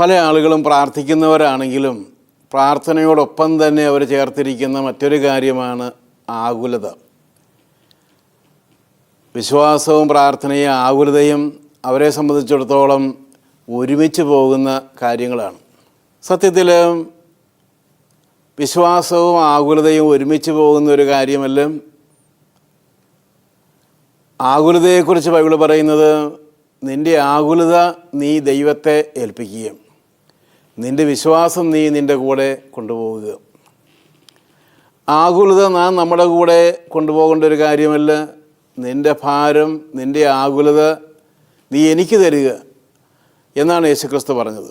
പല ആളുകളും പ്രാർത്ഥിക്കുന്നവരാണെങ്കിലും പ്രാർത്ഥനയോടൊപ്പം തന്നെ അവർ ചേർത്തിരിക്കുന്ന മറ്റൊരു കാര്യമാണ് ആകുലത. വിശ്വാസവും പ്രാർത്ഥനയും ആകുലതയും അവരെ സംബന്ധിച്ചിടത്തോളം ഒരുമിച്ച് പോകുന്ന കാര്യങ്ങളാണ്. സത്യത്തിൽ വിശ്വാസവും ആകുലതയും ഒരുമിച്ച് പോകുന്ന ഒരു കാര്യമല്ല. ആകുലതയെക്കുറിച്ച് ബൈബിൾ പറയുന്നത് നിന്റെ ആകുലത നീ ദൈവത്തെ ഏൽപ്പിക്കുക നിന്റെ വിശ്വാസം നീ നിന്റെ കൂടെ കൊണ്ടുപോവുക. ആകുലത നാം നമ്മുടെ കൂടെ കൊണ്ടുപോകേണ്ട ഒരു കാര്യമല്ല. നിന്റെ ഭാരം നിന്റെ ആകുലത നീ എനിക്ക് തരിക എന്നാണ് യേശുക്രിസ്തു പറഞ്ഞത്.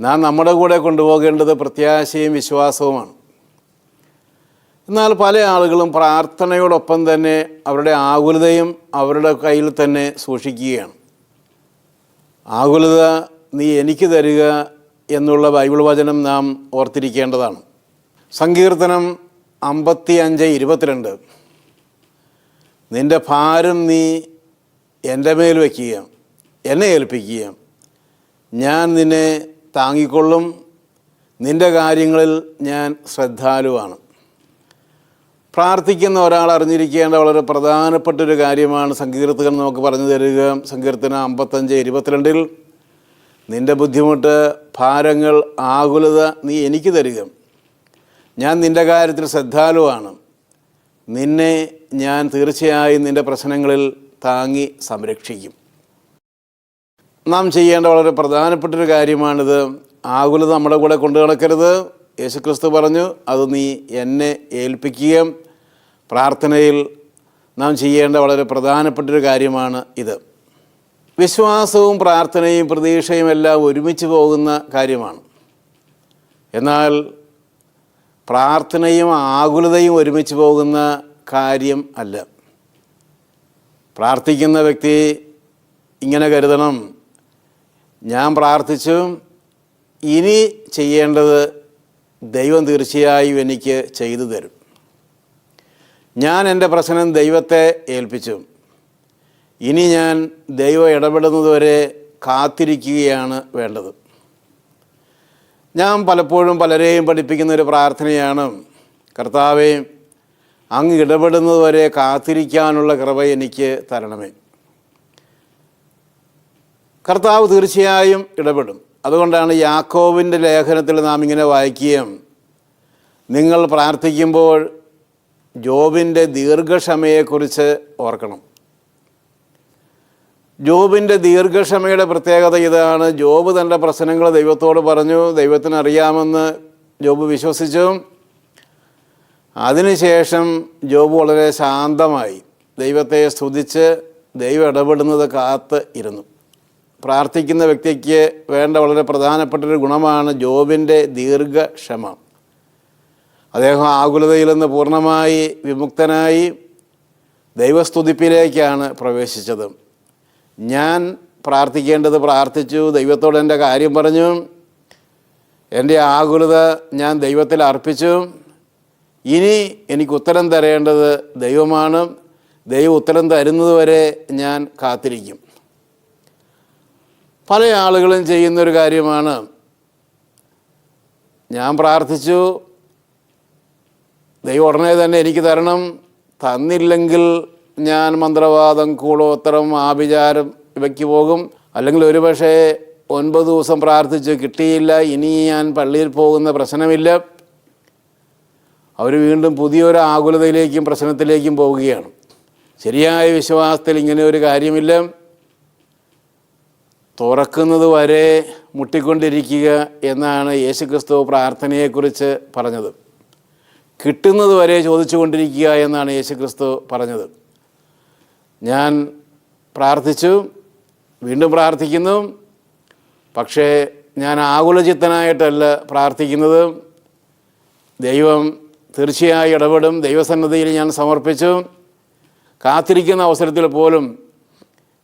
നാം നമ്മുടെ കൂടെ കൊണ്ടുപോകേണ്ടത് പ്രത്യാശയും വിശ്വാസവുമാണ്. എന്നാൽ പല ആളുകളും പ്രാർത്ഥനയോടൊപ്പം തന്നെ അവരുടെ ആകുലതയും അവരുടെ കയ്യിൽ തന്നെ സൂക്ഷിക്കുകയാണ്. ആകുലത നീ എനിക്ക് തരിക എന്നുള്ള ബൈബിൾ വചനം നാം ഓർത്തിരിക്കേണ്ടതാണ്. സങ്കീർത്തനം അമ്പത്തി അഞ്ച് ഇരുപത്തിരണ്ട്. നിന്റെ ഭാരം നീ എന്റെ മേൽ വയ്ക്കുക എന്നെ ഏൽപ്പിക്കുക. ഞാൻ നിന്നെ താങ്ങിക്കൊള്ളും നിന്റെ കാര്യങ്ങളിൽ ഞാൻ ശ്രദ്ധാലുവാണ്. പ്രാർത്ഥിക്കുന്ന ഒരാൾ അറിഞ്ഞിരിക്കേണ്ട വളരെ പ്രധാനപ്പെട്ട ഒരു കാര്യമാണ് സങ്കീർത്തകൻ നമുക്ക് പറഞ്ഞു തരിക. സങ്കീർത്തനം അമ്പത്തഞ്ച് ഇരുപത്തിരണ്ടിൽ നിന്റെ ബുദ്ധിമുട്ട് ഭാരങ്ങൾ ആകുലത നീ എനിക്ക് തരിക. ഞാൻ നിന്റെ കാര്യത്തിൽ ശ്രദ്ധാലുവാണ്. നിന്നെ ഞാൻ തീർച്ചയായും നിന്റെ പ്രശ്നങ്ങളിൽ താങ്ങി സംരക്ഷിക്കും. നാം ചെയ്യേണ്ട വളരെ പ്രധാനപ്പെട്ടൊരു കാര്യമാണിത്. ആകുലത നമ്മുടെ കൂടെ കൊണ്ടു നടക്കരുത്. യേശുക്രിസ്തു പറഞ്ഞു അത് നീ എന്നെ ഏൽപ്പിക്കുക പ്രാർത്ഥനയിൽ നാം ചെയ്യേണ്ട വളരെ പ്രധാനപ്പെട്ടൊരു കാര്യമാണ് ഇത്. വിശ്വാസവും പ്രാർത്ഥനയും പ്രതീക്ഷയും എല്ലാം ഒരുമിച്ച് പോകുന്ന കാര്യമാണ്. എന്നാൽ പ്രാർത്ഥനയും ആകുലതയും ഒരുമിച്ച് പോകുന്ന കാര്യം അല്ല. പ്രാർത്ഥിക്കുന്ന വ്യക്തി ഇങ്ങനെ കരുതണം ഞാൻ പ്രാർത്ഥിച്ചു ഇനി ചെയ്യേണ്ടത് ദൈവം തീർച്ചയായും എനിക്ക് ചെയ്തു തരും. ഞാൻ എന്റെ പ്രശ്നം ദൈവത്തെ ഏൽപ്പിച്ചു. ഇനി ഞാൻ ദൈവം ഇടപെടുന്നതുവരെ കാത്തിരിക്കുകയാണ് വേണ്ടത്. ഞാൻ പലപ്പോഴും പലരെയും പഠിപ്പിക്കുന്ന ഒരു പ്രാർത്ഥനയാണ്. കർത്താവെ അങ്ങ് ഇടപെടുന്നതുവരെ കാത്തിരിക്കാനുള്ള കൃപ എനിക്ക് തരണമേ. കർത്താവ് തീർച്ചയായും ഇടപെടും. അതുകൊണ്ടാണ് യാക്കോവിന്റെ ലേഖനത്തിൽ നാം ഇങ്ങനെ വായിക്കുകയും നിങ്ങൾ പ്രാർത്ഥിക്കുമ്പോൾ ജോബിന്റെ ദീർഘക്ഷമയെക്കുറിച്ച് ഓർക്കണം. ജോബിന്റെ ദീർഘക്ഷമയുടെ പ്രത്യേകത ഇതാണ്. ജോബ് തന്റെ പ്രശ്നങ്ങൾ ദൈവത്തോട് പറഞ്ഞു. ദൈവത്തിന് അറിയാമെന്ന് ജോബ് വിശ്വസിച്ചു. അതിനുശേഷം ജോബ് വളരെ ശാന്തമായി ദൈവത്തെ സ്തുതിച്ച് ദൈവം ഇടപെടുന്നത് കാത്ത് ഇരുന്നു. പ്രാർത്ഥിക്കുന്ന വ്യക്തിക്ക് വേണ്ട വളരെ പ്രധാനപ്പെട്ടൊരു ഗുണമാണ് ജോബിന്റെ ദീർഘക്ഷമ. അദ്ദേഹം ആകുലതയിൽ നിന്ന് പൂർണമായി വിമുക്തനായി ദൈവസ്തുതിപ്പിലേക്കാണ് പ്രവേശിച്ചത്. ഞാൻ പ്രാർത്ഥിക്കേണ്ടത് പ്രാർത്ഥിച്ചു ദൈവത്തോട് എന്റെ കാര്യം പറഞ്ഞു. എന്റെ ആകുലത ഞാൻ ദൈവത്തിൽ അർപ്പിച്ചു. ഇനി എനിക്ക് ഉത്തരം തരേണ്ടത് ദൈവമാണ്. ദൈവം ഉത്തരം തരുന്നതുവരെ ഞാൻ കാത്തിരിക്കും. പല ആളുകളും ചെയ്യുന്നൊരു കാര്യമാണ്. ഞാൻ പ്രാർത്ഥിച്ചു ദൈവം ഉടനെ തന്നെ എനിക്ക് തരണം. തന്നില്ലെങ്കിൽ ഞാൻ മന്ത്രവാദം കൂടോത്തരം ആഭിചാരം ഇവയ്ക്ക് പോകും. അല്ലെങ്കിൽ ഒരുപക്ഷെ ഒൻപത് ദിവസം പ്രാർത്ഥിച്ച് കിട്ടിയില്ല ഇനി ഞാൻ പള്ളിയിൽ പോകുന്ന പ്രശ്നമില്ല. അവർ വീണ്ടും പുതിയൊരു ആകുലതയിലേക്കും പ്രശ്നത്തിലേക്കും പോവുകയാണ്. ശരിയായ വിശ്വാസത്തിൽ ഇങ്ങനെ ഒരു കാര്യമില്ല. തുറക്കുന്നത് വരെ മുട്ടിക്കൊണ്ടിരിക്കുക എന്നാണ് യേശുക്രിസ്തു പ്രാർത്ഥനയെക്കുറിച്ച് പറഞ്ഞത്. കിട്ടുന്നത് വരെ ചോദിച്ചുകൊണ്ടിരിക്കുക എന്നാണ് യേശുക്രിസ്തു പറഞ്ഞത്. ഞാൻ പ്രാർത്ഥിച്ചു വീണ്ടും പ്രാർത്ഥിക്കുന്നു. പക്ഷേ ഞാൻ ആകുലചിത്തനായിട്ടല്ല പ്രാർത്ഥിക്കുന്നത്. ദൈവം തീർച്ചയായും ഇടപെടും. ദൈവസന്നദ്ധിയിൽ ഞാൻ സമർപ്പിച്ചു. കാത്തിരിക്കുന്ന അവസരത്തിൽ പോലും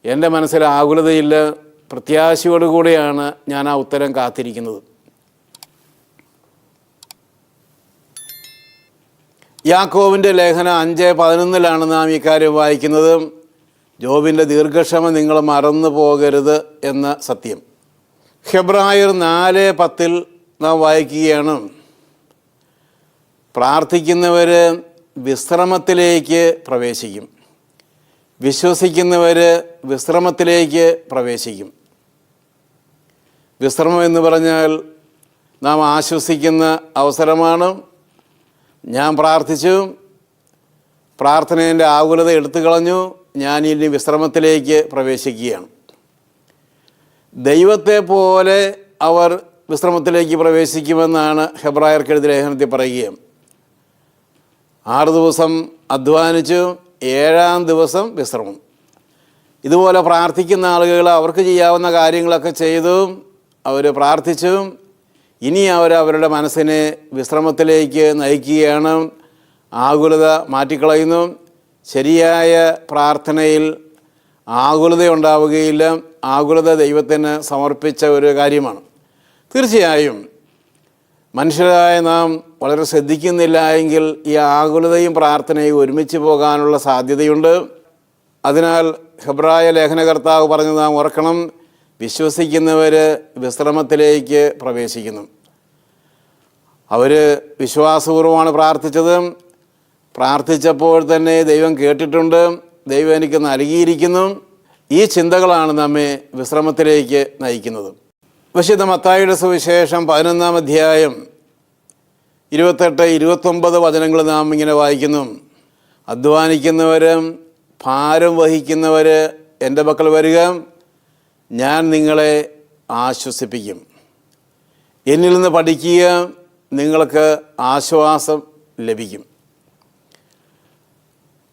എന്റെ മനസ്സിൽ ആകുലതയില്ല. പ്രത്യാശയോടുകൂടിയാണ് ഞാൻ ആ ഉത്തരം കാത്തിരിക്കുന്നത്. യാക്കോവിന്റെ ലേഖനം അഞ്ച് പതിനൊന്നിലാണ് നാം ഇക്കാര്യം കാര്യം വായിക്കുന്നത്. ജോബിന്റെ ദീർഘക്ഷമ നിങ്ങൾ മറന്നു പോകരുത് എന്ന സത്യം. ഹെബ്രായർ നാല് പത്തിൽ നാം വായിക്കുകയാണ്. പ്രാർത്ഥിക്കുന്നവർ വിശ്രമത്തിലേക്ക് പ്രവേശിക്കും. വിശ്വസിക്കുന്നവർ വിശ്രമത്തിലേക്ക് പ്രവേശിക്കും. വിശ്രമം എന്ന് പറഞ്ഞാൽ നാം ആശ്വസിക്കുന്ന അവസരമാണ്. ഞാൻ പ്രാർത്ഥിച്ചു. പ്രാർത്ഥനേന്റെ ആകുലത എടുത്തു കളഞ്ഞു. ഞാൻ ഇനി വിശ്രമത്തിലേക്ക് പ്രവേശിക്കുകയാണ്. ദൈവത്തെ പോലെ അവർ വിശ്രമത്തിലേക്ക് പ്രവേശിക്കുമെന്നാണ് ഹെബ്രായർക്കെഴുതി ലേഖനത്തിൽ പറയുകയും. ആറ് ദിവസം അധ്വാനിച്ചു ഏഴാം ദിവസം വിശ്രമം. ഇതുപോലെ പ്രാർത്ഥിക്കുന്ന ആളുകൾ അവർക്ക് ചെയ്യാവുന്ന കാര്യങ്ങളൊക്കെ ചെയ്തു അവർ പ്രാർത്ഥിച്ചു ഇനി അവർ അവരുടെ മനസ്സിനെ വിശ്രമത്തിലേക്ക് നയിക്കുകയാണ് ആകുലത മാറ്റിക്കളയുന്നു. ശരിയായ പ്രാർത്ഥനയിൽ ആകുലത ഉണ്ടാവുകയില്ല ആകുലത ദൈവത്തിന് സമർപ്പിച്ച ഒരു കാര്യമാണ്. തീർച്ചയായും മനുഷ്യരായ നാം വളരെ ശ്രദ്ധിക്കുന്നില്ല എങ്കിൽ ഈ ആകുലതയും പ്രാർത്ഥനയും ഒരുമിച്ച് പോകാനുള്ള സാധ്യതയുണ്ട്. അതിനാൽ ഹെബ്രായ ലേഖനകർത്താവ് പറഞ്ഞു നാം ഓർക്കണം. വിശ്വസിക്കുന്നവർ വിശ്രമത്തിലേക്ക് പ്രവേശിക്കുന്നു. അവർ വിശ്വാസപൂർവമാണ് പ്രാർത്ഥിച്ചത്. പ്രാർത്ഥിച്ചപ്പോൾ തന്നെ ദൈവം കേട്ടിട്ടുണ്ട്. ദൈവം എനിക്ക് നൽകിയിരിക്കുന്നു. ഈ ചിന്തകളാണ് നമ്മെ വിശ്രമത്തിലേക്ക് നയിക്കുന്നത്. വിശുദ്ധ മത്തായിയുടെ സുവിശേഷം പതിനൊന്നാം അധ്യായം ഇരുപത്തെട്ട് ഇരുപത്തൊമ്പത് വചനങ്ങൾ നാം ഇങ്ങനെ വായിക്കുന്നു. അധ്വാനിക്കുന്നവരും ഭാരം വഹിക്കുന്നവർ എന്റെ മക്കൾ വരിക. ഞാൻ നിങ്ങളെ ആശ്വസിപ്പിക്കും. എന്നിൽ നിന്ന് പഠിക്കുക. നിങ്ങൾക്ക് ആശ്വാസം ലഭിക്കും.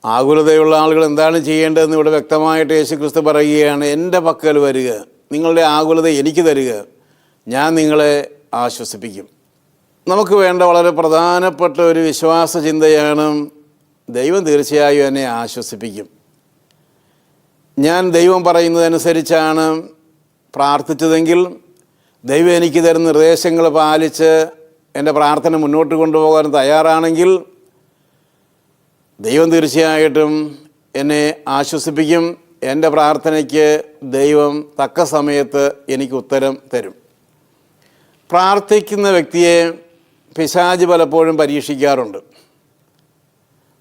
ആകുലതയുള്ള ആളുകൾ എന്താണ് ചെയ്യേണ്ടതെന്ന് ഇവിടെ വ്യക്തമായിട്ട് യേശു ക്രിസ്തു പറയുകയാണ് എന്റെ പക്കൽ വരിക നിങ്ങളുടെ ആകുലത എനിക്ക് തരിക ഞാൻ നിങ്ങളെ ആശ്വസിപ്പിക്കും. നമുക്ക് വേണ്ട വളരെ പ്രധാനപ്പെട്ട ഒരു വിശ്വാസ ചിന്തയാണ് ദൈവം തീർച്ചയായും എന്നെ ആശ്വസിപ്പിക്കും. ഞാൻ ദൈവം പറയുന്നതനുസരിച്ചാണ് പ്രാർത്ഥിച്ചതെങ്കിൽ ദൈവം എനിക്ക് തരുന്ന നിർദ്ദേശങ്ങൾ പാലിച്ച് എന്റെ പ്രാർത്ഥന മുന്നോട്ട് കൊണ്ടുപോകാൻ തയ്യാറാണെങ്കിൽ ദൈവം തീർച്ചയായിട്ടും എന്നെ ആശ്വസിപ്പിക്കും. എന്റെ പ്രാർത്ഥനയ്ക്ക് ദൈവം തക്ക സമയത്ത് എനിക്ക് ഉത്തരം തരും. പ്രാർത്ഥിക്കുന്ന വ്യക്തിയെ പിശാജ് പലപ്പോഴും പരീക്ഷിക്കാറുണ്ട്.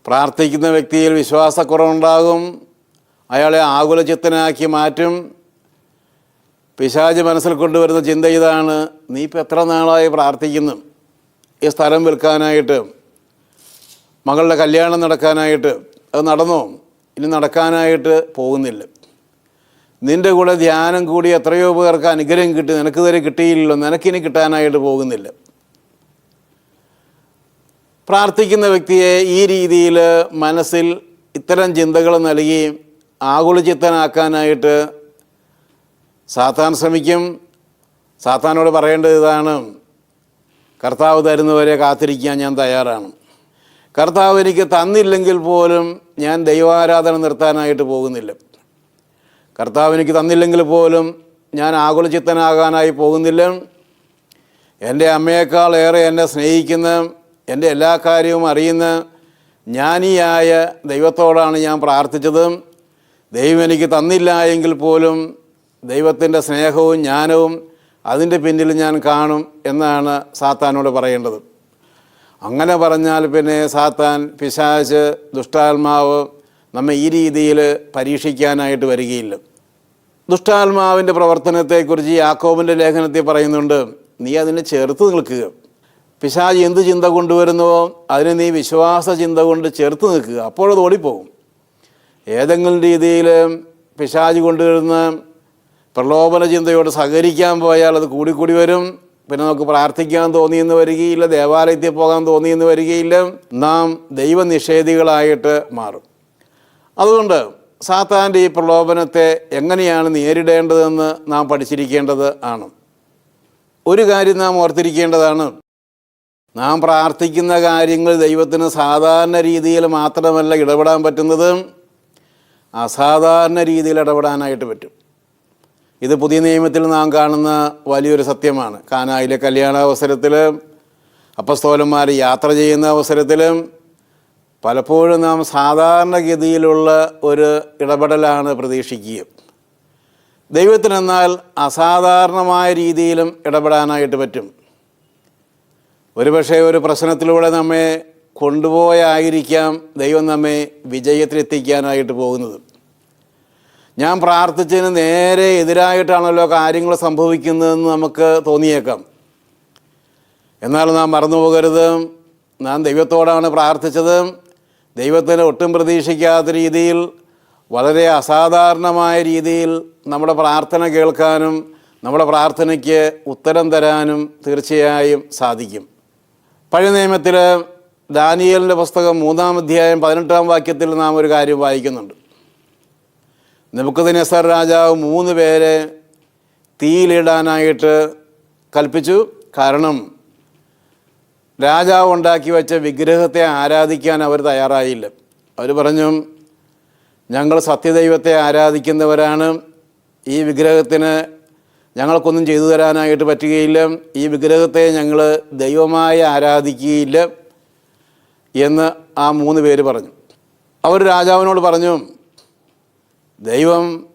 പ്രാർത്ഥിക്കുന്ന വ്യക്തിയിൽ വിശ്വാസക്കുറവുണ്ടാകും. അയാളെ ആകുലചിത്തനാക്കി മാറ്റും. പിശാജ് മനസ്സിൽ കൊണ്ടുവരുന്ന ചിന്ത ഇതാണ് നീ ഇപ്പം എത്ര നാളായി പ്രാർത്ഥിക്കുന്നു? ഈ സ്ഥലം വിൽക്കാനായിട്ട് മകളുടെ കല്യാണം നടക്കാനായിട്ട് അത് നടന്നോ? ഇനി നടക്കാനായിട്ട് പോകുന്നില്ല. നിന്റെ കൂടെ ധ്യാനം കൂടി എത്രയോ പേർക്ക് അനുഗ്രഹം കിട്ടി. നിനക്ക് ഇതുവരെ കിട്ടിയില്ലല്ലോ. നിനക്കിനി കിട്ടാനായിട്ട് പോകുന്നില്ല. പ്രാർത്ഥിക്കുന്ന വ്യക്തിയെ ഈ രീതിയിൽ മനസ്സിൽ ഇത്തരം ചിന്തകൾ നൽകി ആകുലചിത്തനാക്കാനായിട്ട് സാത്താൻ ശ്രമിക്കും. സാത്താനോട് പറയേണ്ടത് ഇതാണ്. കർത്താവ് തരുന്നവരെ കാത്തിരിക്കാൻ ഞാൻ തയ്യാറാണ്. കർത്താവ് എനിക്ക് തന്നില്ലെങ്കിൽ പോലും ഞാൻ ദൈവാരാധന നിർത്താനായിട്ട് പോകുന്നില്ല. കർത്താവ് എനിക്ക് തന്നില്ലെങ്കിൽ പോലും ഞാൻ ആകുലചിത്തനാകാനായി പോകുന്നില്ല. എന്റെ അമ്മയേക്കാൾ ഏറെ എന്നെ സ്നേഹിക്കുന്ന എന്റെ എല്ലാ കാര്യവും അറിയുന്ന ജ്ഞാനിയായ ദൈവത്തോടാണ് ഞാൻ പ്രാർത്ഥിച്ചത്. ദൈവം എനിക്ക് തന്നില്ല എങ്കിൽ പോലും ദൈവത്തിന്റെ സ്നേഹവും ജ്ഞാനവും അതിന്റെ പിന്നിൽ ഞാൻ കാണും എന്നാണ് സാത്താനോട് പറയേണ്ടത്. അങ്ങനെ പറഞ്ഞാൽ പിന്നെ സാത്താൻ പിശാച് ദുഷ്ടാത്മാവ് നമ്മെ ഈ രീതിയിൽ പരീക്ഷിക്കാനായിട്ട് വരികയില്ല. ദുഷ്ടാത്മാവിന്റെ പ്രവർത്തനത്തെക്കുറിച്ച് യാക്കോബിന്റെ ലേഖനത്തിൽ പറയുന്നുണ്ട് നീ അതിനെ ചേർത്ത് നിൽക്കുക. പിശാജ് എന്ത് ചിന്ത കൊണ്ടുവരുന്നുവോ അതിനെ നീ വിശ്വാസ ചിന്ത കൊണ്ട് ചേർത്ത് നിൽക്കുക. അപ്പോഴത് ഓടിപ്പോകും. ഏതെങ്കിലും രീതിയിൽ പിശാജ് കൊണ്ടുവരുന്ന പ്രലോഭന ചിന്തയോട് സഹകരിക്കാൻ പോയാൽ അത് കൂടിക്കൂടി വരും. പിന്നെ നമുക്ക് പ്രാർത്ഥിക്കാൻ തോന്നിയെന്ന് വരികയില്ല ദേവാലയത്തിൽ പോകാൻ തോന്നിയെന്ന് വരികയില്ല നാം ദൈവനിഷേധികളായിട്ട് മാറും. അതുകൊണ്ട് സാത്താന്റെ ഈ പ്രലോഭനത്തെ എങ്ങനെയാണ് നേരിടേണ്ടതെന്ന് നാം പഠിച്ചിരിക്കേണ്ടത് ആണ്. ഒരു കാര്യം നാം ഓർത്തിരിക്കേണ്ടതാണ്. നാം പ്രാർത്ഥിക്കുന്ന കാര്യങ്ങൾ ദൈവത്തിന് സാധാരണ രീതിയിൽ മാത്രമല്ല ഇടപെടാൻ പറ്റുന്നത് അസാധാരണ രീതിയിൽ ഇടപെടാനായിട്ട് പറ്റും. ഇത് പുതിയ നിയമത്തിൽ നാം കാണുന്ന വലിയൊരു സത്യമാണ്. കാനായിലെ കല്യാണ അവസരത്തിൽ അപ്പസ്തോലന്മാർ യാത്ര ചെയ്യുന്ന അവസരത്തിലും പലപ്പോഴും നാം സാധാരണഗതിയിലുള്ള ഒരു ഇടപെടലാണ് പ്രതീക്ഷിക്കുക. ദൈവത്തിനെന്നാൽ അസാധാരണമായ രീതിയിലും ഇടപെടാനായിട്ട് പറ്റും. ഒരുപക്ഷെ ഒരു പ്രശ്നത്തിലൂടെ നമ്മെ കൊണ്ടുപോയായിരിക്കാം ദൈവം നമ്മെ വിജയത്തിലെത്തിക്കാനായിട്ട് പോകുന്നത്. ഞാൻ പ്രാർത്ഥിച്ചതിന് നേരെ എതിരായിട്ടാണല്ലോ കാര്യങ്ങൾ സംഭവിക്കുന്നതെന്ന് നമുക്ക് തോന്നിയേക്കാം. എന്നാൽ നാം മറന്നു പോകരുത്. നാം ദൈവത്തോടാണ് പ്രാർത്ഥിച്ചത്. ദൈവത്തിന് ഒട്ടും പ്രതീക്ഷിക്കാത്ത രീതിയിൽ വളരെ അസാധാരണമായ രീതിയിൽ നമ്മുടെ പ്രാർത്ഥന കേൾക്കാനും നമ്മുടെ പ്രാർത്ഥനയ്ക്ക് ഉത്തരം തരാനും തീർച്ചയായും സാധിക്കും. പഴയ നിയമത്തിൽ ദാനിയലിന്റെ പുസ്തകം മൂന്നാം അധ്യായം പതിനെട്ടാം വാക്യത്തിൽ നാം ഒരു കാര്യം വായിക്കുന്നുണ്ട്. നെബുക്കദ്നേസർ രാജാവ് മൂന്ന് പേരെ തീയിലിടാനായിട്ട് കൽപ്പിച്ചു. കാരണം രാജാവ് ഉണ്ടാക്കി വെച്ച വിഗ്രഹത്തെ ആരാധിക്കാൻ അവർ തയ്യാറായില്ല. അവർ പറഞ്ഞു ഞങ്ങൾ സത്യദൈവത്തെ ആരാധിക്കുന്നവരാണ്. ഈ വിഗ്രഹത്തിന് ഞങ്ങൾക്കൊന്നും ചെയ്തു തരാനായിട്ട് പറ്റുകയില്ല. ഈ വിഗ്രഹത്തെ ഞങ്ങൾ ദൈവമായി ആരാധിക്കുകയില്ല. എന്ന് ആ മൂന്ന് പേര് പറഞ്ഞു. അവർ രാജാവിനോട് പറഞ്ഞു ദൈവം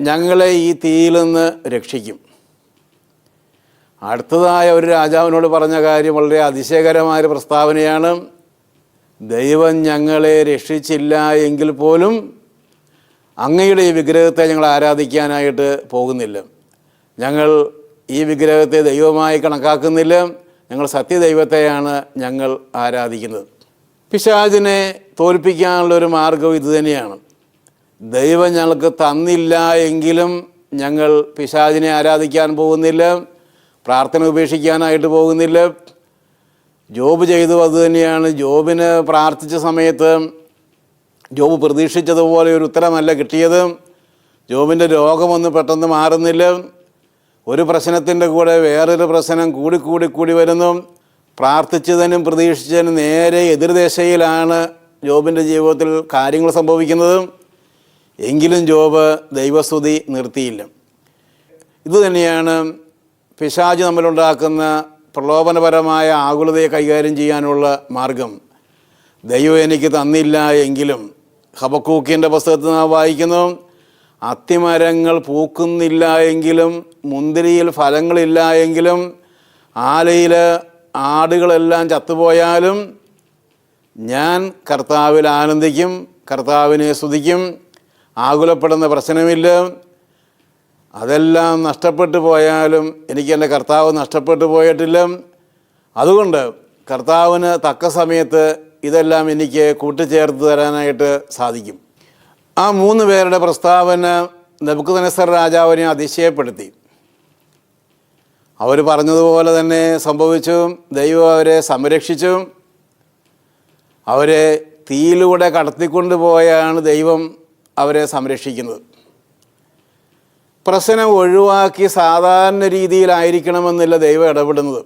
ഞങ്ങളെ ഈ തീയിൽ നിന്ന് രക്ഷിക്കും. അടുത്തതായ ഒരു രാജാവിനോട് പറഞ്ഞ കാര്യം വളരെ അതിശയകരമായ ഒരു പ്രസ്താവനയാണ്. ദൈവം ഞങ്ങളെ രക്ഷിച്ചില്ല എങ്കിൽ പോലും അങ്ങയുടെ ഈ വിഗ്രഹത്തെ ഞങ്ങൾ ആരാധിക്കാനായിട്ട് പോകുന്നില്ല. ഞങ്ങൾ ഈ വിഗ്രഹത്തെ ദൈവമായി കണക്കാക്കുന്നില്ല. ഞങ്ങൾ സത്യദൈവത്തെയാണ് ഞങ്ങൾ ആരാധിക്കുന്നത്. പിശാചിനെ തോൽപ്പിക്കാനുള്ള ഒരു മാർഗം ഇതുതന്നെയാണ് ദൈവം ഞങ്ങൾക്ക് തന്നില്ല എങ്കിലും ഞങ്ങൾ പിശാചിനെ ആരാധിക്കാൻ പോകുന്നില്ല പ്രാർത്ഥന ഉപേക്ഷിക്കാനായിട്ട് പോകുന്നില്ല. ജോബ് ചെയ്തു അത് തന്നെയാണ്. ജോബിന് പ്രാർത്ഥിച്ച സമയത്ത് ജോബ് പ്രതീക്ഷിച്ചതുപോലെ ഒരു ഉത്തരമല്ല കിട്ടിയത്. ജോബിന്റെ രോഗമൊന്നും പെട്ടെന്ന് മാറുന്നില്ല. ഒരു പ്രശ്നത്തിന്റെ കൂടെ വേറൊരു പ്രശ്നം കൂടി കൂടി കൂടി വരുന്നു. പ്രാർത്ഥിച്ചതിനും പ്രതീക്ഷിച്ചതിനും നേരെ എതിർദേശയിലാണ് ജോബിന്റെ ജീവിതത്തിൽ കാര്യങ്ങൾ സംഭവിക്കുന്നത്. എങ്കിലും ജോബ് ദൈവസ്തുതി നിർത്തിയില്ല. ഇതുതന്നെയാണ് പിശാജ് നമ്മളുണ്ടാക്കുന്ന പ്രലോഭനപരമായ ആകുലതയെ കൈകാര്യം ചെയ്യാനുള്ള മാർഗം. ദൈവം എനിക്ക് തന്നില്ല എങ്കിലും ഹബക്കൂക്കിന്റെ പുസ്തകത്തിൽ നാം വായിക്കുന്നു അത്തിമരങ്ങൾ പൂക്കുന്നില്ല എങ്കിലും മുന്തിരിയിൽ ഫലങ്ങളില്ല എങ്കിലും ആലയിൽ ആടുകളെല്ലാം ചത്തുപോയാലും ഞാൻ കർത്താവിൽ ആനന്ദിക്കും കർത്താവിനെ സ്തുതിക്കും ആകുലപ്പെടുന്ന പ്രശ്നമില്ല. അതെല്ലാം നഷ്ടപ്പെട്ടു പോയാലും എനിക്ക് എന്റെ കർത്താവ് നഷ്ടപ്പെട്ടു പോയിട്ടില്ല. അതുകൊണ്ട് കർത്താവിന് തക്ക സമയത്ത് ഇതെല്ലാം എനിക്ക് കൂട്ടിച്ചേർത്ത് തരാനായിട്ട് സാധിക്കും. ആ മൂന്ന് പേരുടെ പ്രസ്താവന നെബുക്കുനസർ രാജാവിനെ അതിശയപ്പെടുത്തി. അവർ പറഞ്ഞതുപോലെ തന്നെ സംഭവിച്ചു. ദൈവം അവരെ സംരക്ഷിച്ചു. അവരെ തീയിലൂടെ കടത്തിക്കൊണ്ടുപോയാണ് ദൈവം അവരെ സംരക്ഷിക്കുന്നത്. പ്രശ്നം ഒഴിവാക്കി സാധാരണ രീതിയിലായിരിക്കണമെന്നില്ല ദൈവം ഇടപെടുന്നത്.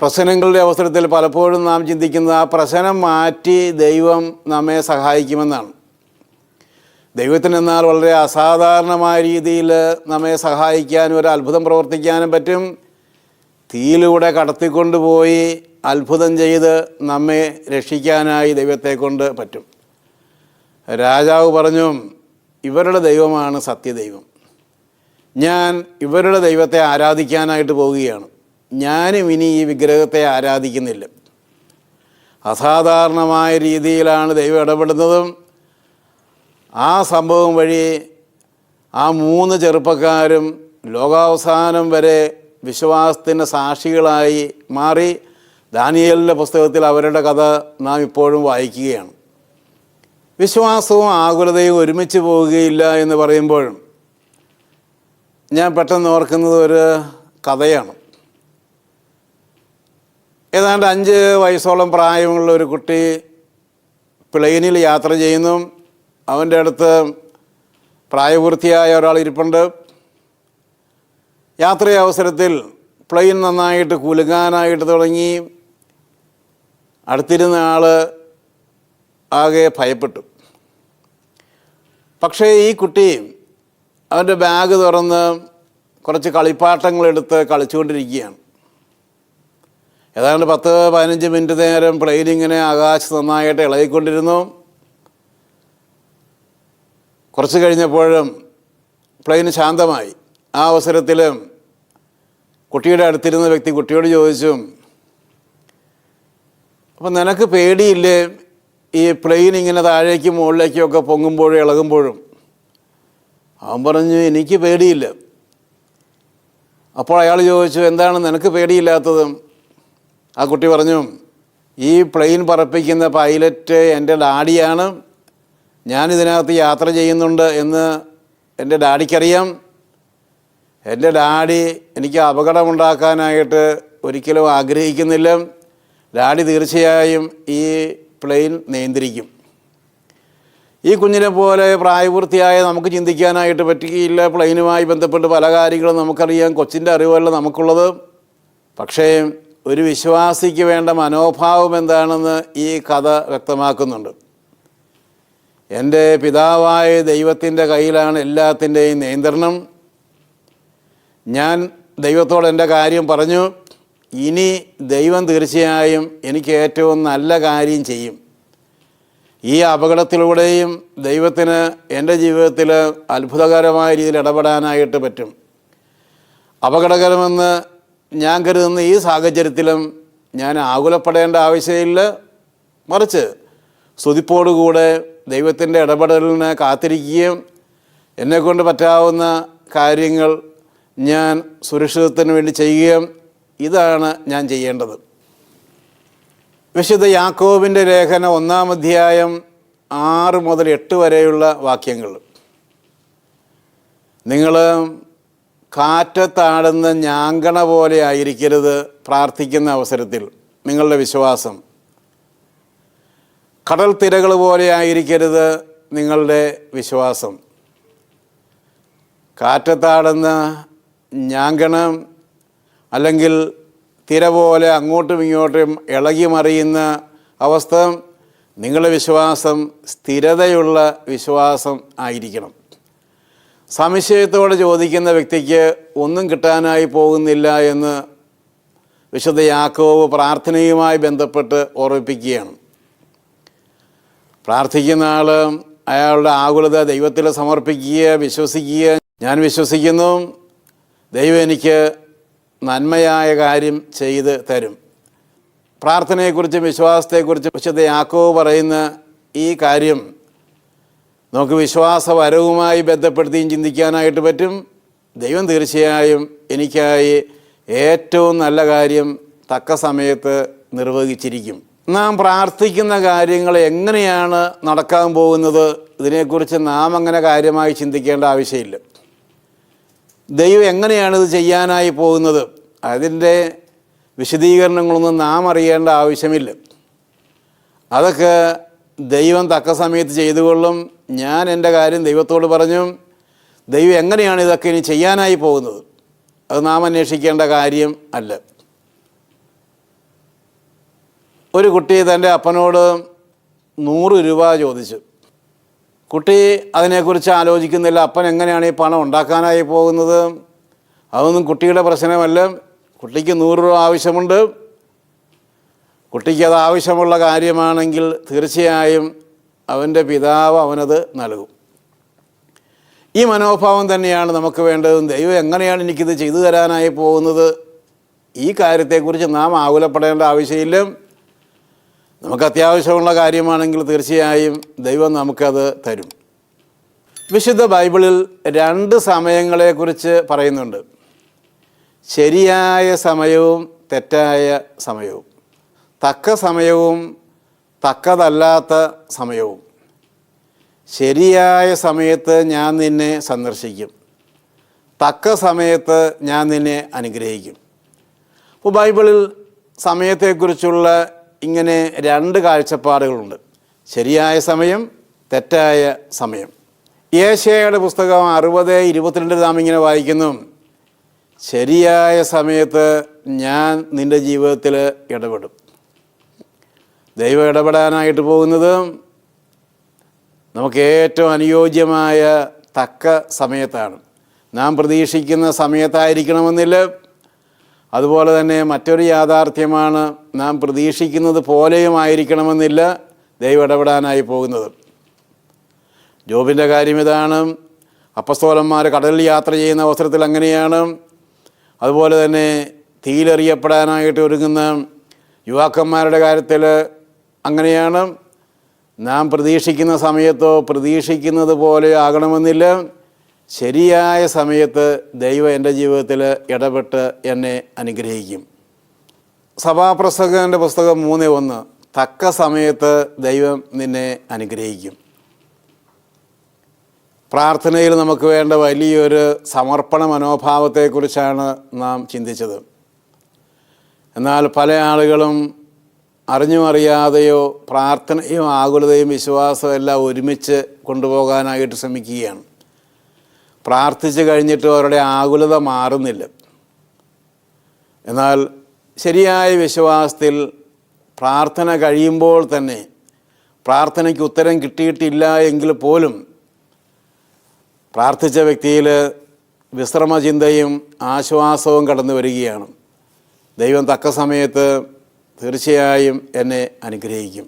പ്രശ്നങ്ങളുടെ അവസരത്തിൽ പലപ്പോഴും നാം ചിന്തിക്കുന്നത് ആ പ്രശ്നം മാറ്റി ദൈവം നമ്മെ സഹായിക്കുമെന്നാണ്. ദൈവത്തിന് എന്നാൽ വളരെ അസാധാരണമായ രീതിയിൽ നമ്മെ സഹായിക്കാനും ഒരു അത്ഭുതം പ്രവർത്തിക്കാനും പറ്റും. തീയിലൂടെ കടത്തിക്കൊണ്ടുപോയി അത്ഭുതം ചെയ്ത് നമ്മെ രക്ഷിക്കാനായി ദൈവത്തെ കൊണ്ട് പറ്റും. രാജാവ് പറഞ്ഞു ഇവരുടെ ദൈവമാണ് സത്യദൈവം. ഞാൻ ഇവരുടെ ദൈവത്തെ ആരാധിക്കാനായിട്ട് പോവുകയാണ്. ഞാനും ഇനി ഈ വിഗ്രഹത്തെ ആരാധിക്കുന്നില്ല. അസാധാരണമായ രീതിയിലാണ് ദൈവം ഇടപെടുന്നതും. ആ സംഭവം വഴി ആ മൂന്ന് ചെറുപ്പക്കാരും ലോകാവസാനം വരെ വിശ്വാസത്തിന്റെ സാക്ഷികളായി മാറി. ദാനിയലിന്റെ പുസ്തകത്തിൽ അവരുടെ കഥ നാം ഇപ്പോഴും വായിക്കുകയാണ്. വിശ്വാസവും ആകുലതയും ഒരുമിച്ച് പോവുകയില്ല എന്ന് പറയുമ്പോൾ ഞാൻ പെട്ടെന്ന് ഓർക്കുന്നത് ഒരു കഥയാണ്. ഏതാണ്ട് അഞ്ച് വയസ്സോളം പ്രായമുള്ള ഒരു കുട്ടി പ്ലെയിനിൽ യാത്ര ചെയ്യുന്നു. അവന്റെ അടുത്ത് പ്രായപൂർത്തിയായ ഒരാൾ ഇരിപ്പുണ്ട്. യാത്ര അവസരത്തിൽ പ്ലെയിൻ നന്നായിട്ട് കുലുങ്ങാനായിട്ട് തുടങ്ങി. അടുത്തിരുന്ന ആൾ ആകെ ഭയപ്പെട്ടു. പക്ഷേ ഈ കുട്ടി അവന്റെ ബാഗ് തുറന്ന് കുറച്ച് കളിപ്പാട്ടങ്ങളെടുത്ത് കളിച്ചുകൊണ്ടിരിക്കുകയാണ്. ഏതാണ്ട് പത്ത് പതിനഞ്ച് മിനിറ്റ് നേരം പ്ലെയിനിങ്ങിനെ ആകാശം നന്നായിട്ട് ഇളകിക്കൊണ്ടിരുന്നു. കുറച്ച് കഴിഞ്ഞപ്പോഴും പ്ലെയിൻ ശാന്തമായി. ആ അവസരത്തിൽ കുട്ടിയുടെ അടുത്തിരുന്ന വ്യക്തി കുട്ടിയോട് ചോദിച്ചു അപ്പം നിനക്ക് പേടിയില്ലേ? ഈ പ്ലെയിൻ ഇങ്ങനെ താഴേക്കും മുകളിലേക്കും ഒക്കെ പൊങ്ങുമ്പോഴും ഇളകുമ്പോഴും അവൻ പറഞ്ഞു എനിക്ക് പേടിയില്ല. അപ്പോൾ അയാൾ ചോദിച്ചു എന്താണ് നിനക്ക് പേടിയില്ലാത്തത്? ആ കുട്ടി പറഞ്ഞു ഈ പ്ലെയിൻ പറപ്പിക്കുന്ന പൈലറ്റ് എന്റെ ഡാഡിയാണ്. ഞാനിതിനകത്ത് യാത്ര ചെയ്യുന്നുണ്ട് എന്ന് എന്റെ ഡാഡിക്കറിയാം. എന്റെ ഡാഡി എനിക്ക് അപകടമുണ്ടാക്കാനായിട്ട് ഒരിക്കലും ആഗ്രഹിക്കുന്നില്ല. ഡാഡി തീർച്ചയായും ഈ പ്ലെയിൻ നിയന്ത്രിക്കും. ഈ കുഞ്ഞിനെ പോലെ പ്രായപൂർത്തിയായ നമുക്ക് ചിന്തിക്കാനായിട്ട് പറ്റുകയില്ല പ്ലെയിനുമായി ബന്ധപ്പെട്ട് പല കാര്യങ്ങളും നമുക്കറിയാം. കൊച്ചിന്റെ അറിവല്ല നമുക്കുള്ളത്. പക്ഷേ ഒരു വിശ്വാസിക്ക് വേണ്ട മനോഭാവം എന്താണെന്ന് ഈ കഥ വ്യക്തമാക്കുന്നുണ്ട്. എന്റെ പിതാവായ ദൈവത്തിന്റെ കയ്യിലാണ് എല്ലാത്തിന്റെയും നിയന്ത്രണം. ഞാൻ ദൈവത്തോട് എന്റെ കാര്യം പറഞ്ഞു. ഇനി ദൈവം തീർച്ചയായും എനിക്ക് ഏറ്റവും നല്ല കാര്യം ചെയ്യും. ഈ അപകടത്തിലൂടെയും ദൈവത്തിന് എന്റെ ജീവിതത്തിൽ അത്ഭുതകരമായ രീതിയിൽ ഇടപെടാനായിട്ട് പറ്റും. അപകടകരമെന്ന് ഞാൻ കരുതുന്ന ഈ സാഹചര്യത്തിലും ഞാൻ ആകുലപ്പെടേണ്ട ആവശ്യമില്ല. മറിച്ച് സ്തുതിപ്പോടുകൂടെ ദൈവത്തിന്റെ ഇടപെടലിന് കാത്തിരിക്കുകയും എന്നെക്കൊണ്ട് പറ്റാവുന്ന കാര്യങ്ങൾ ഞാൻ സുരക്ഷിതത്വത്തിന് വേണ്ടി ചെയ്യുകയും ഇതാണ് ഞാൻ ചെയ്യേണ്ടത്. വിശുദ്ധ യാക്കോബിന്റെ ലേഖന ഒന്നാം അധ്യായം ആറ് മുതൽ എട്ട് വരെയുള്ള വാക്യങ്ങൾ. നിങ്ങൾ കാറ്റത്താടുന്ന ഞാങ്കണ പോലെ ആയിരിക്കരുത് പ്രാർത്ഥിക്കുന്ന അവസരത്തിൽ നിങ്ങളുടെ വിശ്വാസം. കടൽ തിരകൾ പോലെ ആയിരിക്കരുത് നിങ്ങളുടെ വിശ്വാസം. കാറ്റത്താടുന്ന ഞാങ്കണം അല്ലെങ്കിൽ തിര പോലെ അങ്ങോട്ടും ഇങ്ങോട്ടും ഇളകി മറിയുന്ന അവസ്ഥ നിങ്ങളുടെ വിശ്വാസം സ്ഥിരതയുള്ള വിശ്വാസം ആയിരിക്കണം. സംശയത്തോടെ ചോദിക്കുന്ന വ്യക്തിക്ക് ഒന്നും കിട്ടാനായി പോകുന്നില്ല എന്ന് വിശുദ്ധ യാക്കോവ് പ്രാർത്ഥനയുമായി ബന്ധപ്പെട്ട് ഓർമ്മിപ്പിക്കുകയാണ്. പ്രാർത്ഥിക്കുന്ന ആൾ അയാളുടെ ആകുലത ദൈവത്തിൽ സമർപ്പിക്കുക വിശ്വസിക്കുക. ഞാൻ വിശ്വസിക്കുന്നു. ദൈവം എനിക്ക് നന്മയായ കാര്യം ചെയ്ത് തരും. പ്രാർത്ഥനയെക്കുറിച്ചും വിശ്വാസത്തെക്കുറിച്ചും വിശുദ്ധ യാക്കോവ് പറയുന്ന ഈ കാര്യം നമുക്ക് വിശ്വാസപരവുമായി ബന്ധപ്പെടുത്തിയും ചിന്തിക്കാനായിട്ട് പറ്റും. ദൈവം തീർച്ചയായും എനിക്കായി ഏറ്റവും നല്ല കാര്യം തക്ക സമയത്ത് നിർവഹിച്ചിരിക്കും. നാം പ്രാർത്ഥിക്കുന്ന കാര്യങ്ങൾ എങ്ങനെയാണ് നടക്കാൻ പോകുന്നത്? ഇതിനെക്കുറിച്ച് നാം അങ്ങനെ കാര്യമായി ചിന്തിക്കേണ്ട ആവശ്യമില്ല. ദൈവം എങ്ങനെയാണ് ഇത് ചെയ്യാനായി പോകുന്നത്? അതിന്റെ വിശദീകരണങ്ങളൊന്നും നാം അറിയേണ്ട ആവശ്യമില്ല. അതൊക്കെ ദൈവം തക്ക സമയത്ത് ചെയ്തുകൊള്ളും ഞാൻ എന്റെ കാര്യം ദൈവത്തോട് പറഞ്ഞു ദൈവം എങ്ങനെയാണ് ഇതൊക്കെ ഇനി ചെയ്യാനായി പോകുന്നത്? അത് നാം അന്വേഷിക്കേണ്ട കാര്യം അല്ല. ഒരു കുട്ടി തന്റെ അപ്പനോട് നൂറ് രൂപ ചോദിച്ചു. കുട്ടി അതിനെക്കുറിച്ച് ആലോചിക്കുന്നില്ല. അപ്പൻ എങ്ങനെയാണ് ഈ പണം ഉണ്ടാക്കാനായി പോകുന്നത്? അതൊന്നും കുട്ടിയുടെ പ്രശ്നമല്ല. കുട്ടിക്ക് നൂറ് രൂപ ആവശ്യമുണ്ട്. കുട്ടിക്ക് അത് ആവശ്യമുള്ള കാര്യമാണെങ്കിൽ തീർച്ചയായും അവന്റെ പിതാവ് അവനത് നൽകും. ഈ മനോഭാവം തന്നെയാണ് നമുക്ക് വേണ്ടത്. ദൈവം എങ്ങനെയാണ് എനിക്കിത് ചെയ്തു തരാനായി പോകുന്നത്? ഈ കാര്യത്തെക്കുറിച്ച് നാം ആകുലപ്പെടേണ്ട ആവശ്യമില്ല. നമുക്ക് അത്യാവശ്യമുള്ള കാര്യമാണെങ്കിൽ തീർച്ചയായും ദൈവം നമുക്കത് തരും. വിശുദ്ധ ബൈബിളിൽ രണ്ട് സമയങ്ങളെക്കുറിച്ച് പറയുന്നുണ്ട്. ശരിയായ സമയവും തെറ്റായ സമയവും. തക്ക സമയവും തക്കതല്ലാത്ത സമയവും. ശരിയായ സമയത്ത് ഞാൻ നിന്നെ സന്ദർശിക്കും. തക്ക സമയത്ത് ഞാൻ നിന്നെ അനുഗ്രഹിക്കും. അപ്പോൾ ബൈബിളിൽ സമയത്തെക്കുറിച്ചുള്ള ഇങ്ങനെ രണ്ട് കാഴ്ചപ്പാടുകളുണ്ട്. ശരിയായ സമയം തെറ്റായ സമയം. ഏഷ്യയുടെ പുസ്തകം അറുപത് ഇരുപത്തിരണ്ട് നാം ഇങ്ങനെ വായിക്കുന്നു. ശരിയായ സമയത്ത് ഞാൻ നിന്റെ ജീവിതത്തിൽ ഇടപെടും. ദൈവം ഇടപെടാനായിട്ട് പോകുന്നത് നമുക്ക് ഏറ്റവും അനുയോജ്യമായ തക്ക സമയത്താണ്. നാം പ്രതീക്ഷിക്കുന്ന സമയത്തായിരിക്കണമെന്നില്ല. അതുപോലെ തന്നെ മറ്റൊരു യാഥാർത്ഥ്യമാണ് നാം പ്രതീക്ഷിക്കുന്നത് പോലെയും ആയിരിക്കണമെന്നില്ല ദൈവം ഇടപെടാനായി പോകുന്നത്. ജോബിന്റെ കാര്യം ഇതാണ്. അപ്പസ്തോലന്മാർ കടലിൽ യാത്ര ചെയ്യുന്ന അവസരത്തിൽ അങ്ങനെയാണ്. അതുപോലെ തന്നെ തീയിലെറിയപ്പെടാനായിട്ട് ഒരുങ്ങുന്ന യുവാക്കന്മാരുടെ കാര്യത്തിൽ അങ്ങനെയാണ്. നാം പ്രതീക്ഷിക്കുന്ന സമയത്തോ പ്രതീക്ഷിക്കുന്നത് പോലെ ആകണമെന്നില്ല. ശരിയായ സമയത്ത് ദൈവം എന്റെ ജീവിതത്തിൽ ഇടപെട്ട് എന്നെ അനുഗ്രഹിക്കും. സഭാപ്രസംഗന്റെ പുസ്തകം മൂന്ന് ഒന്ന് തക്ക സമയത്ത് ദൈവം നിന്നെ അനുഗ്രഹിക്കും. പ്രാർത്ഥനയിൽ നമുക്ക് വേണ്ട വലിയൊരു സമർപ്പണ മനോഭാവത്തെക്കുറിച്ചാണ് നാം ചിന്തിച്ചത്. എന്നാൽ പല ആളുകളും അറിഞ്ഞും അറിയാതെയോ പ്രാർത്ഥനയും ആകുലതയും വിശ്വാസവും എല്ലാം ഒരുമിച്ച് കൊണ്ടുപോകാനായിട്ട് ശ്രമിക്കുകയാണ്. പ്രാർത്ഥിച്ചു കഴിഞ്ഞിട്ട് അവരുടെ ആകുലത മാറുന്നില്ല. എന്നാൽ ശരിയായ വിശ്വാസത്തിൽ പ്രാർത്ഥന കഴിയുമ്പോൾ തന്നെ പ്രാർത്ഥനയ്ക്ക് ഉത്തരം കിട്ടിയിട്ടില്ല എങ്കിൽ പോലും പ്രാർത്ഥിച്ച വ്യക്തിയിൽ വിശ്രമചിന്തയും ആശ്വാസവും കടന്നു വരികയാണ്. ദൈവം തക്ക സമയത്ത് തീർച്ചയായും എന്നെ അനുഗ്രഹിക്കും.